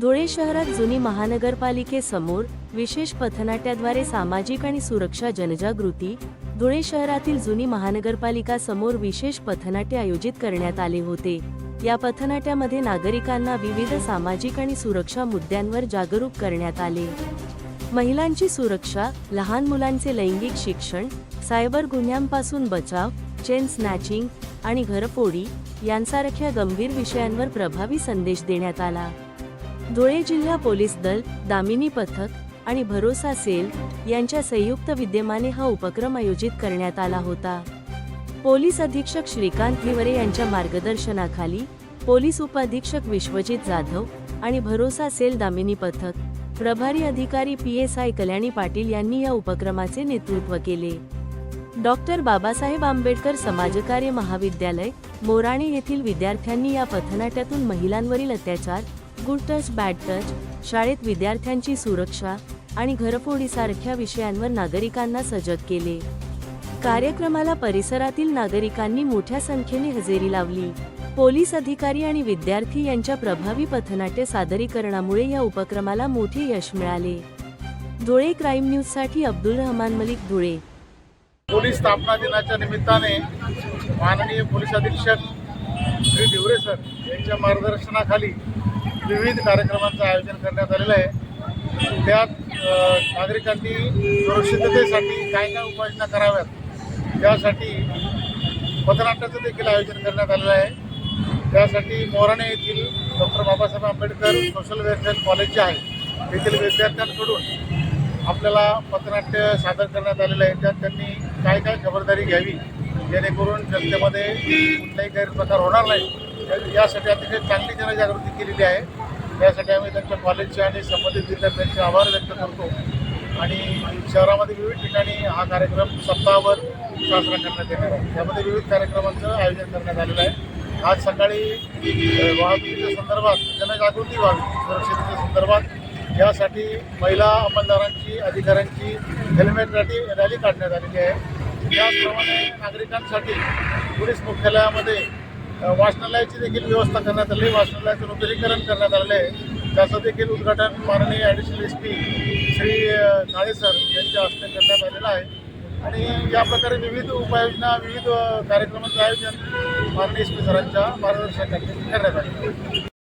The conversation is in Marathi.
धुळे शहरात जुनी महानगरपालिकेसमोर विशेष पथनाट्याद्वारे सामाजिक आणि सुरक्षा जनजागृती धुळे शहरातील जुनी महानगरपालिका समोर विशेष पथनाट्य आयोजित करण्यात आले होते. या पथनाट्यामध्ये नागरिकांना विविध सामाजिक आणि सुरक्षा मुद्द्यांवर जागरूक करण्यात आले. महिलांची सुरक्षा लहान मुलांचे लैंगिक शिक्षण सायबर गुन्ह्यांपासून बचाव चेन स्नॅचिंग आणि घरफोडी यांसारख्या गंभीर विषयांवर प्रभावी संदेश देण्यात आला. धुळे जिल्हा पोलीस दल दामिनी पथक आणि भरोसा सेल यांच्या संयुक्त विद्यमाने हा उपक्रम आयोजित करण्यात आला होता. पोलीस अधीक्षक श्रीकांत हिवरे यांच्या मार्गदर्शनाखाली पोलीस उपअधीक्षक विश्वजित जाधव आणि भरोसा सेल दामिनी पथक प्रभारी अधिकारी P S I Kalyani Patil यांनी या उपक्रमाचे नेतृत्व केले. डॉक्टर बाबासाहेब आंबेडकर समाजकार्य महाविद्यालय मोराणे येथील विद्यार्थ्यांनी या पथनाट्यातून महिलांवरील अत्याचार गुड टच बॅड टच शाळेत विद्यार्थ्यांची सुरक्षा आणि घरफोडीसारख्या विषयांवर नागरिकांना सजग केले. कार्यक्रमाला परिसरातील नागरिकांनी मोठ्या संख्येने हजेरी लावली. पोलीस अधिकारी आणि विद्यार्थी यांच्या प्रभावी पथनाट्य सादरीकरणामुळे या उपक्रमाला मोठे यश मिळाले. धुळे क्राईम न्यूजसाठी अब्दुल रहमान मलिक धुळे. पोलीस स्थापना दिनाच्या निमित्ताने माननीय पोलीस अधीक्षक श्री डिवरे सर यांच्या मार्गदर्शनाखाली विविध कार्यक्रमांचं आयोजन करण्यात आलेलं आहे. त्यात नागरिकांनी सुरक्षिततेसाठी काय काय उपाययोजना कराव्यात त्यासाठी पथनाट्याचं देखील आयोजन करण्यात आलेलं आहे. त्यासाठी मोराणे येथील doctor Babasaheb Ambedkar social welfare college जे आहे तेथील विद्यार्थ्यांकडून आपल्याला पथनाट्य सादर करण्यात आलेलं आहे. त्यात त्यांनी काय काय खबरदारी घ्यावी जेणेकरून जनतेमध्ये कुठलाही गैरप्रकार होणार नाही. यासाठी अतिशय चांगली जनजागृती केलेली आहे. त्यासाठी आम्ही त्यांच्या कॉलेजचे आणि संबंधित विद्यार्थ्यांचे आभार व्यक्त करतो. आणि शहरामध्ये विविध ठिकाणी हा कार्यक्रम सप्ताहभर साजरा करण्यात येणार आहे. त्यामध्ये विविध कार्यक्रमांचं आयोजन करण्यात आलेलं आहे. आज सकाळी वाहतुकीच्या संदर्भात जनजागृती व्हावी सुरक्षिततेच्या संदर्भात यासाठी महिला अंमलदारांची अधिकाऱ्यांची हेल्मेट रॅली रॅली काढण्यात आलेली आहे. त्याचप्रमाणे नागरिकांसाठी पोलीस मुख्यालयामध्ये वाचनालयाची देखील व्यवस्था करण्यात आली. वाचनालयाचं नूतनीकरण करण्यात आलेलं आहे. त्याचं देखील उद्घाटन माननीय additional S P Shri Kale sir यांच्या हस्ते करण्यात आलेलं आहे. आणि या प्रकारे विविध उपाययोजना विविध कार्यक्रमांचं आयोजन माननीय एस पी सरांच्या मार्गदर्शनाखाली करण्यात आले